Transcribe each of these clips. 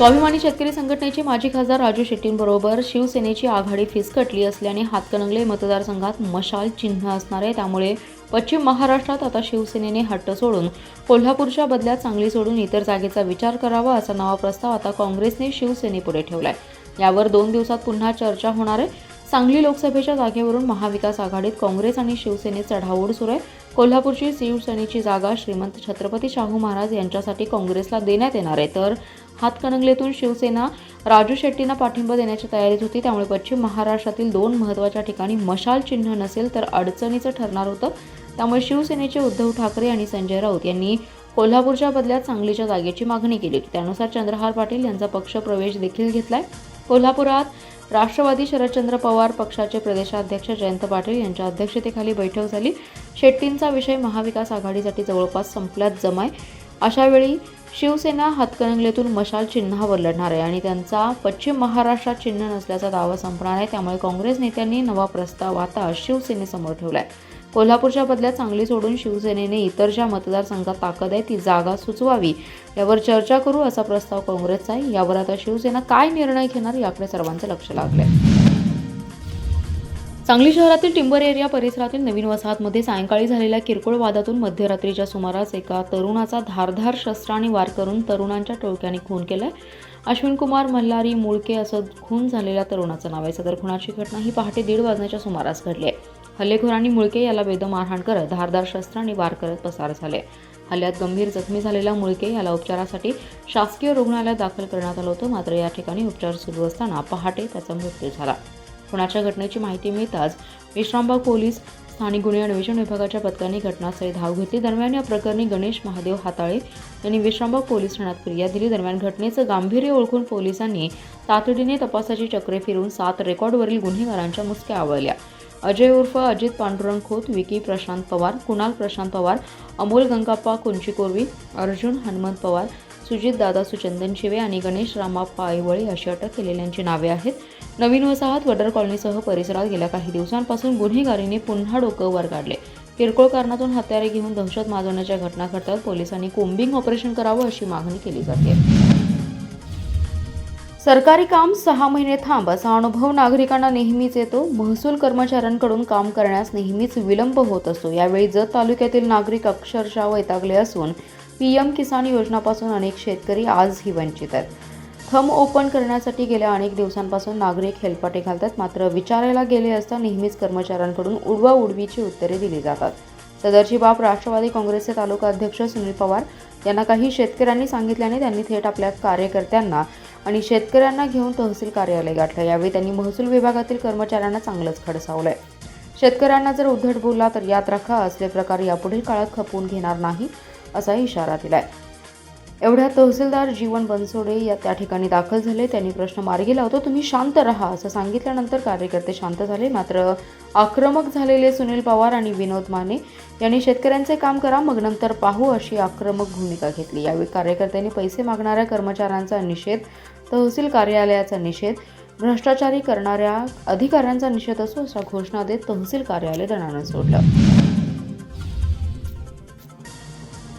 स्वाभिमानी शेतकरी संघटनेचे माजी खासदार राजू शेट्टींबरोबर शिवसेनेची आघाडी फिसकटली असल्याने हातकणंगले मतदारसंघात मशाल चिन्ह असणार आहे. त्यामुळे पश्चिम महाराष्ट्रात आता शिवसेनेने हट्ट सोडून कोल्हापूरच्या बदल्यात सांगली सोडून इतर जागेचा विचार करावा असा नवा प्रस्ताव आता काँग्रेसने शिवसेनेपुढे ठेवलाय. यावर दोन दिवसात पुन्हा चर्चा होणार आहे. सांगली लोकसभेच्या जागेवरून महाविकास आघाडीत काँग्रेस आणि शिवसेनेत चढाओढ सुरू आहे. कोल्हापूरची शिवसेनेची जागा श्रीमंत छत्रपती शाहू महाराज यांच्यासाठी काँग्रेसला देण्यात येणार आहे. तर हातकणंगलेतून शिवसेना राजू शेट्टींना पाठिंबा देण्याच्या तयारीत होती. त्यामुळे पश्चिम महाराष्ट्रातील दोन महत्त्वाच्या ठिकाणी मशाल चिन्ह नसेल तर अडचणीचं ठरणार होतं. त्यामुळे शिवसेनेचे उद्धव ठाकरे आणि संजय राऊत यांनी कोल्हापूरच्या बदल्यात सांगलीच्या जागेची मागणी केली होती. त्यानुसार चंद्रहार पाटील यांचा पक्ष प्रवेश देखील घेतलाय. कोल्हापुरात राष्ट्रवादी शरदचंद्र पवार पक्षाचे प्रदेशाध्यक्ष जयंत पाटील यांच्या अध्यक्षतेखाली बैठक झाली. शेट्टींचा विषय महाविकास आघाडीसाठी जवळपास संपल्यात जमाय. अशावेळी शिवसेना हातकणंगलेतून मशाल चिन्हावर लढणार आहे आणि त्यांचा पश्चिम महाराष्ट्रात चिन्ह नसल्याचा दावा संपणार आहे. त्यामुळे काँग्रेस नेत्यांनी नवा प्रस्ताव आता शिवसेनेसमोर ठेवला आहे कोल्हापूरच्या बदल्यात सांगली सोडून शिवसेनेने इतर ज्या मतदारसंघात ताकद आहे ती जागा सुचवावी यावर चर्चा करू असा प्रस्ताव काँग्रेसचा आहे. यावर आता शिवसेना काय निर्णय घेणार याकडे सर्वांचं लक्ष लागलं आहे सांगली शहरातील टिंबर एरिया परिसरातील नवीन वसाहतमध्ये सायंकाळी झालेल्या किरकोळ वादातून मध्यरात्रीच्या सुमारास एका तरुणाचा धारधार शस्त्राने वार करून तरुणांच्या टोळक्याने खून केलाय. अश्विन कुमार मल्हारी मुळके असं खून झालेल्या तरुणाचं नाव आहे. सदर खुनाची घटना ही पहाटे दीड वाजण्याच्या सुमारास घडली आहे. हल्लेखोरांनी मुळके याला बेदम मारहाण करत धारदार शस्त्राने वार करत पसार झाले. हल्ल्यात गंभीर जखमी झालेला मुळके याला उपचारासाठी शासकीय रुग्णालयात दाखल करण्यात आलं होतं. मात्र या ठिकाणी उपचार सुरू असताना पहाटे त्याचा मृत्यू झाला. खुनाच्या घटनेची माहिती मिळताच विश्रामबाग पोलीस स्थानिक गुन्हे अन्वेषण विभागाच्या पथकाने घटनास्थळी धाव घेतली. दरम्यान या प्रकरणी गणेश महादेव हाताळे यांनी विश्रामबाग पोलीस ठाण्यात फिर्याद दिली. दरम्यान घटनेचं गांभीर्य ओळखून पोलिसांनी तातडीने तपासाची चक्रे फिरून सात रेकॉर्डवरील गुन्हेगारांच्या मुसक्या आवळल्या. अजय उर्फ अजित पांडुरंग खोत विकी प्रशांत पवार कुणाल प्रशांत पवार अमोल गंगाप्पा कुंचिकोर्वी अर्जुन हनुमंत पवार सुजित दादा सुचंदन शिवे आणि गणेश रामाप्पा ऐवळे अशी अटक केलेल्यांची नावे आहेत. नवीन वसाहत वडर कॉलनीसह परिसरात गेल्या काही दिवसांपासून गुन्हेगारीने पुन्हा डोकं वर काढले. किरकोळ कारणातून हत्यारे घेऊन दहशत माजवण्याच्या घटना घडतात पोलिसांनी कोम्बिंग ऑपरेशन करावं अशी मागणी केली जाते. सरकारी काम सहा महिने थांब असा अनुभव नागरिकांना नेहमीच येतो. महसूल कर्मचाऱ्यांकडून काम करण्यास नेहमीच विलंब होत असतो. यावेळी जत तालुक्यातील नागरिक अक्षरशः वैतागले असून पी एम किसान योजनापासून अनेक शेतकरी आजही वंचित आहेत. थम ओपन करण्यासाठी गेल्या अनेक दिवसांपासून नागरिक हेलपाटे घालतात मात्र विचारायला गेले असता नेहमीच कर्मचाऱ्यांकडून उडवा उडवीची उत्तरे दिली जातात. सदरची बाब राष्ट्रवादी काँग्रेसचे तालुका अध्यक्ष सुनील पवार यांना काही शेतकऱ्यांनी सांगितल्याने त्यांनी थेट आपल्या कार्यकर्त्यांना आणि शेतकऱ्यांना घेऊन तहसील कार्यालय गाठलं. यावेळी त्यांनी महसूल विभागातील कर्मचाऱ्यांना चांगलंच खडसावलंय. शेतकऱ्यांना जर उद्धट बोलला तर यात राखा असले प्रकार यापुढील काळात खपवून घेणार नाही. असा इशारा दिलाय. एवढ्या तहसीलदार जीवन बनसोडे या त्या ठिकाणी दाखल झाले. त्यांनी प्रश्न मार्गी लावतो तुम्ही शांत राहा असं सांगितल्यानंतर कार्यकर्ते शांत झाले. मात्र आक्रमक झालेले सुनील पवार आणि विनोद माने यांनी शेतकऱ्यांचे काम करा मग नंतर पाहू अशी आक्रमक भूमिका घेतली. यावेळी कार्यकर्त्यांनी पैसे मागणाऱ्या कर्मचाऱ्यांचा निषेध तहसील कार्यालयाचा निषेध भ्रष्टाचारी करणाऱ्या अधिकाऱ्यांचा निषेध असो अशा घोषणा देत तहसील कार्यालय दणानं सोडलं.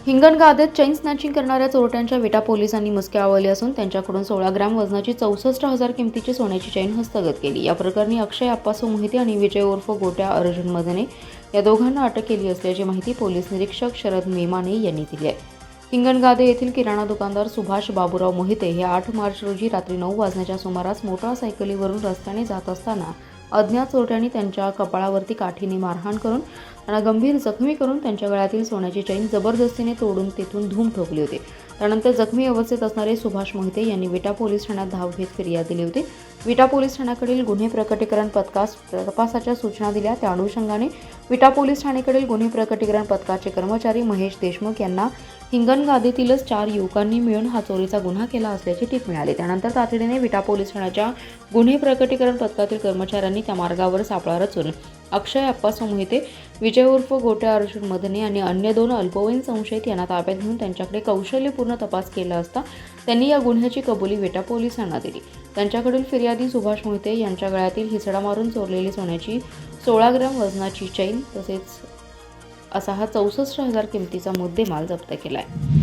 हिंगणगादेत चैन स्नॅचिंग करणाऱ्या चोरट्यांच्या विटा पोलिसांनी मुसक्या आवले असून त्यांच्याकडून सोळा ग्रॅम वजनाची चौसष्ट हजार किमतीची सोन्याची चैन हस्तगत केली. या प्रकरणी अक्षय अप्पासू मोहिते आणि विजय उर्फ गोट्या अर्जुन मदने या दोघांना अटक केली असल्याची माहिती पोलीस निरीक्षक शरद मेमाने यांनी दिली आहे. हिंगणगादे येथील किराणा दुकानदार सुभाष बाबूराव मोहिते हे आठ मार्च रोजी रात्री नऊ वाजण्याच्या सुमारास मोटारसायकलीवरून रस्त्याने जात असताना अज्ञात चोरट्यांनी त्यांच्या कपाळावरती काठीने मारहाण करून त्यांना गंभीर जखमी करून त्यांच्या गळ्यातील सोन्याची चैन जबरदस्तीने तोडून तेथून धूम ठोकली होती. त्यानंतर जखमी अवस्थेत असणारे सुभाष मोहिते यांनी विटा पोलीस ठाण्यात धाव घेत फिर्याद दिली होती. विटा पोलीस ठाण्याकडील गुन्हे प्रकटीकरण पथकास तपासाच्या सूचना दिल्या. त्या अनुषंगाने विटा पोलीस ठाणेकडील गुन्हे प्रकटीकरण पथकाचे कर्मचारी महेश देशमुख यांना हिंगणगादीतीलच चार युवकांनी मिळून हा चोरीचा गुन्हा केला असल्याची टीप मिळाली. त्यानंतर तातडीने विटा पोलीस ठाण्याच्या गुन्हे प्रकटीकरण पथकातील कर्मचाऱ्यांनी त्या मार्गावर सापळा रचून अक्षय अप्पासो मोहिते विजय उर्फ गोट्या अर्जुन मदने आणि अन्य दोन अल्पवयीन संशयित यांना ताब्यात घेऊन त्यांच्याकडे कौशल्यपूर्ण तपास केला असता त्यांनी या गुन्ह्याची कबुली विटा पोलिसांना दिली. त्यांच्याकडील फिर्यादी सुभाष मोहिते यांच्या गळ्यातील हिसडा मारून चोरलेली सोन्याची सोळा ग्रॅम वजनाची चैन तसेच असा हा चौसष्ट हजार किमतीचा मुद्देमाल जप्त केला आहे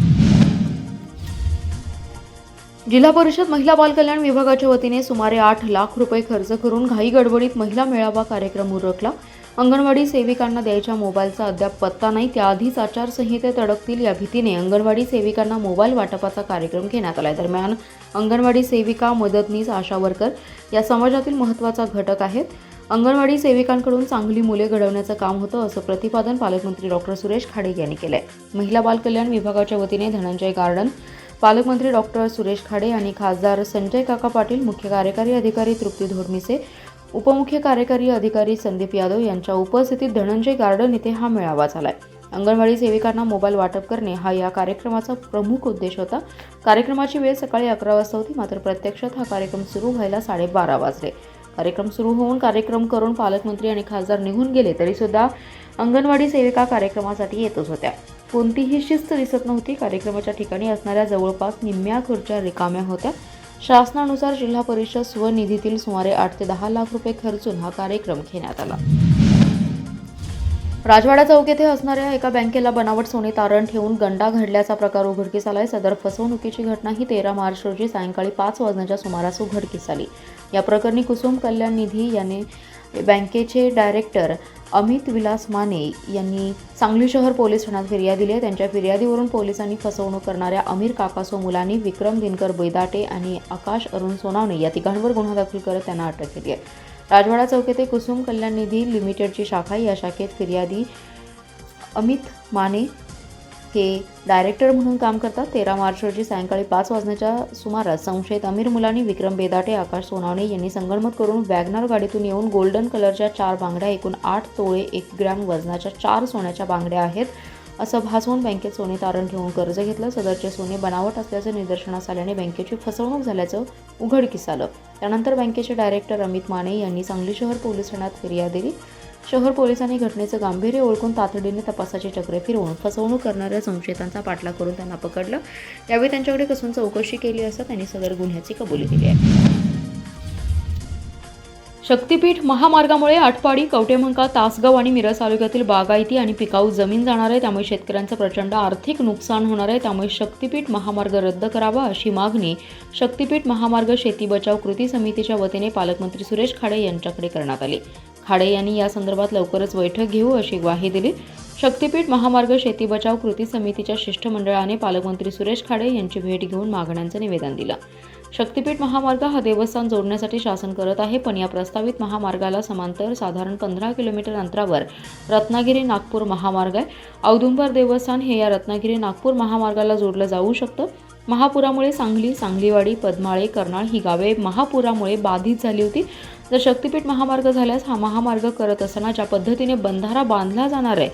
जिल्हा परिषद महिला बालकल्याण विभागाच्या वतीने सुमारे आठ लाख रुपये खर्च करून घाई गडबडीत महिला मेळावा कार्यक्रम उरकला. अंगणवाडी सेविकांना द्यायच्या मोबाईलचा अद्याप पत्ता नाही त्याआधीच आचारसंहितेत अडकतील या भीतीने अंगणवाडी सेविकांना मोबाईल वाटपाचा कार्यक्रम घेण्यात आला दरम्यान अंगणवाडी सेविका मदतनीस आशा वर्कर या समाजातील महत्त्वाचा घटक आहेत. अंगणवाडी सेविकांकडून चांगली मुले घडवण्याचं काम होतं असं प्रतिपादन पालकमंत्री डॉक्टर सुरेश खाडे यांनी केलंय. महिला बालकल्याण विभागाच्या वतीने धनंजय गार्डन पालकमंत्री डॉक्टर सुरेश खाडे आणि खासदार संजय काका पाटील मुख्य कार्यकारी अधिकारी तृप्ती धोरमिसे उपमुख्य कार्यकारी अधिकारी संदीप यादव यांच्या उपस्थितीत धनंजय गार्डन येथे हा मेळावा झालाय. अंगणवाडी सेविकांना मोबाईल वाटप करणे हा या कार्यक्रमाचा प्रमुख उद्देश होता. कार्यक्रमाची वेळ सकाळी अकरा वाजता होती मात्र प्रत्यक्षात हा कार्यक्रम सुरू व्हायला साडेबारा वाजले. कार्यक्रम सुरू होऊन कार्यक्रम करून पालकमंत्री आणि खासदार निघून गेले तरीसुद्धा अंगणवाडी सेविका कार्यक्रमासाठी येतच होत्या. कोणतीही शिस्त दिसत नव्हती. कार्यक्रमाच्या ठिकाणी असणाऱ्या जवळपास निम्म्या खुर्च्या रिकाम्या होत्या. शासनानुसार जिल्हा परिषद स्वनिधीतील सुमारे आठ ते दहा लाख रुपये खर्चून हा कार्यक्रम घेण्यात आला. राजवाडा चौक येथे असणाऱ्या एका बँकेला बनावट सोने तारण ठेवून गंडा घडल्याचा प्रकार उघडकीस आलाय. सदर फसवणुकीची घटना ही तेरा मार्च रोजी सायंकाळी पाच वाजण्याच्या सुमारास उघडकीस आली. या प्रकरणी कुसुम कल्याण निधी यांनी बँकेचे डायरेक्टर अमित विलास माने यांनी सांगली शहर पोलीस ठाण्यात फिर्याद दिली आहे. त्यांच्या फिर्यादीवरून पोलिसांनी फसवणूक करणाऱ्या अमीर काकासो मुलांनी विक्रम दिनकर बैदाटे आणि आकाश अरुण सोनावणे या तिघांवर गुन्हा दाखल करत त्यांना अटक केली आहे. राजवाडा चौक येथे कुसुम कल्याण निधी लिमिटेडची शाखा या शाखेत फिर्यादी अमित माने हे डायरेक्टर म्हणून काम करतात. तेरा मार्च रोजी सायंकाळी पाच वाजण्याच्या सुमारास संशयित अमीर मुलांनी विक्रम बेदाटे आकाश सोनावणे यांनी संगणमत करून वॅगनार गाडीतून येऊन गोल्डन कलरच्या चार बांगड्या एकूण आठ तोळे एक ग्रॅम वजनाच्या चार सोन्याच्या बांगड्या आहेत. असं भासवून बँकेत सोने तारण ठेवून कर्ज घेतलं. सदरचे सोने बनावट असल्याचं निदर्शनास आल्याने बँकेची फसवणूक झाल्याचं उघडकीस आलं त्यानंतर बँकेचे डायरेक्टर अमित माने यांनी सांगली शहर पोलीस ठाण्यात फिर्याद दिली. शहर पोलिसांनी घटनेचं गांभीर्य ओळखून तातडीने तपासाची चक्रे फिरवून फसवणूक करणाऱ्या संशयितांचा पाठलाग करून त्यांना पकडलं. यावेळी त्यांच्याकडे कसून चौकशी केली असता त्यांनी सदर गुन्ह्याची कबुली दिली आहे. शक्तीपीठ महामार्गामुळे आटपाडी कवटेमंका तासगाव आणि मिरज तालुक्यातील बागायती आणि पिकाऊ जमीन जाणार आहे. त्यामुळे शेतकऱ्यांचं प्रचंड आर्थिक नुकसान होणार आहे. त्यामुळे शक्तीपीठ महामार्ग रद्द करावा अशी मागणी शक्तीपीठ महामार्ग शेती बचाव कृती समितीच्या वतीने पालकमंत्री सुरेश खाडे यांच्याकडे करण्यात आली. खाडे यांनी या संदर्भात लवकरच बैठक घेऊ अशी ग्वाही दिली. शक्तीपीठ महामार्ग शेती बचाव कृती समितीच्या शिष्टमंडळाने पालकमंत्री सुरेश खाडे यांची भेट घेऊन मागण्यांचं निवेदन दिलं. शक्तिपीठ महामार्ग हा देवस्थान जोडण्यासाठी शासन करत आहे पण या प्रस्तावित महामार्गाला समांतर साधारण पंधरा किलोमीटर अंतरावर रत्नागिरी नागपूर महामार्ग आहे. औदुंबर देवस्थान हे या रत्नागिरी नागपूर महामार्गाला जोडलं जाऊ शकतं. महापुरामुळे सांगली सांगलीवाडी पद्माळे कर्नाळ ही गावे महापुरामुळे बाधित झाली होती. जर शक्तिपीठ महामार्ग झाल्यास हा महामार्ग करत असताना ज्या पद्धतीने बंधारा बांधला जाणार आहे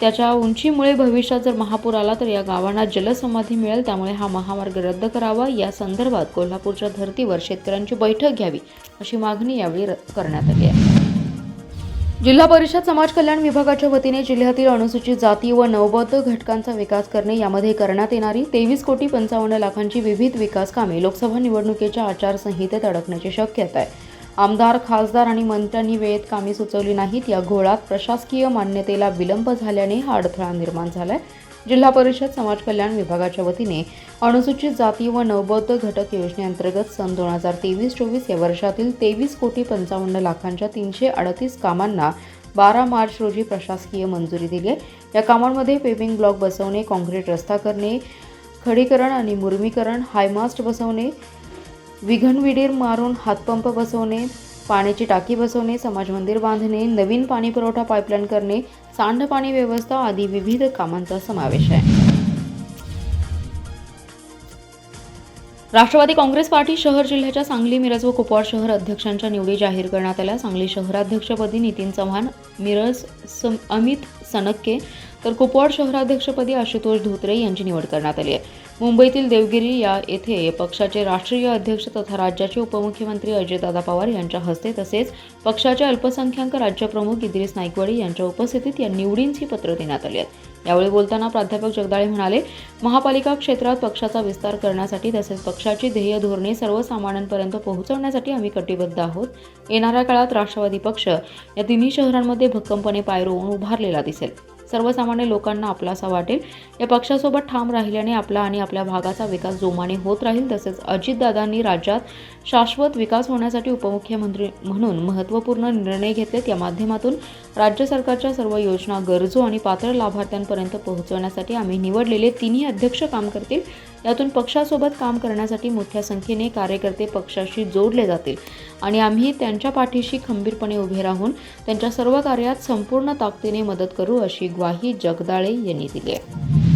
त्याच्या उंचीमुळे भविष्यात जर महापूर आला तर या गावांना जलसमाधी मिळेल. त्यामुळे हा महामार्ग रद्द करावा. या संदर्भात कोल्हापूरच्या धर्तीवर शेतकऱ्यांची बैठक घ्यावी अशी मागणी यावेळी करण्यात आली आहे. जिल्हा परिषद समाज कल्याण विभागाच्या वतीने जिल्ह्यातील अनुसूचित जाती व नवबौद्ध घटकांचा विकास करणे यामध्ये करण्यात येणारी तेवीस कोटी पंचावन्न लाखांची विविध विकास कामे लोकसभा निवडणुकीच्या आचारसंहितेत अडकण्याची शक्यता आहे. आमदार खासदार आणि मंत्र्यांनी वेळेत कामे सुचवली नाहीत. या घोळात प्रशासकीय मान्यतेला विलंब झाल्याने हा अडथळा निर्माण झालाय. जिल्हा परिषद समाज कल्याण विभागाच्या वतीने अनुसूचित जाती व नवबौद्ध घटक योजनेअंतर्गत सन दोन हजार तेवीस चोवीस या वर्षातील तेवीस कोटी पंचावन्न लाखांच्या तीनशे अडतीस कामांना बारा मार्च रोजी प्रशासकीय मंजुरी दिली आहे. या कामांमध्ये पेविंग ब्लॉक बसवणे काँक्रीट रस्ता करणे खडीकरण आणि मुर्मीकरण हायमास्ट बसवणे विघनविडीर मारून हातपंप बसवणे पाण्याची टाकी बसवणे समाज मंदिर बांधणे नवीन पाणी पुरवठा पाईपलाईन करणे सांडपाणी व्यवस्था आदी विविध कामांचा समावेश आहे. राष्ट्रवादी काँग्रेस पार्टी शहर जिल्ह्याच्या सांगली मिरज व कुपवाड शहर अध्यक्षांच्या निवडी जाहीर करण्यात आल्या. सांगली शहराध्यक्षपदी नितीन चव्हाण मिरज सम अमित सनक्के तर कुपवाड शहराध्यक्षपदी आशुतोष धोत्रे यांची निवड करण्यात आली आहे. मुंबईतील देवगिरी या येथे पक्षाचे राष्ट्रीय अध्यक्ष तथा राज्याचे उपमुख्यमंत्री अजितदादा पवार यांच्या हस्ते तसेच पक्षाचे अल्पसंख्याक राज्यप्रमुख इद्रिस नाईकवाडी यांच्या उपस्थितीत या निवडींची पत्र देण्यात आली आहेत. यावेळी बोलताना प्राध्यापक जगदाळे म्हणाले महापालिका क्षेत्रात पक्षाचा विस्तार करण्यासाठी तसेच पक्षाची ध्येय धोरणे सर्वसामान्यांपर्यंत पोहोचवण्यासाठी आम्ही कटिबद्ध आहोत. येणाऱ्या काळात राष्ट्रवादी पक्ष या तिन्ही शहरांमध्ये भक्कमपणे पाय रोवून उभारलेला दिसेल. सर्वसामान्य लोकांना आपलासा वाटेल. या पक्षासोबत ठाम राहिल्याने आपला आणि आपल्या भागाचा विकास जोमाने होत राहील तसेच अजितदादांनी राज्यात शाश्वत विकास होण्यासाठी उपमुख्यमंत्री म्हणून महत्त्वपूर्ण निर्णय घेतलेत. या माध्यमातून राज्य सरकारच्या सर्व योजना गरजू आणि पात्र लाभार्थ्यांपर्यंत पोहोचवण्यासाठी आम्ही निवडलेले तिन्ही अध्यक्ष काम करतील. यातून पक्षासोबत काम करण्यासाठी मोठ्या संख्येने कार्यकर्ते पक्षाशी जोडले जातील. आणि आम्ही त्यांच्या पाठीशी खंबीरपणे उभे राहून त्यांच्या सर्व कार्यात संपूर्ण ताकदीने मदत करू अशी ग्वाही जगदाळे यांनी दिली आहे.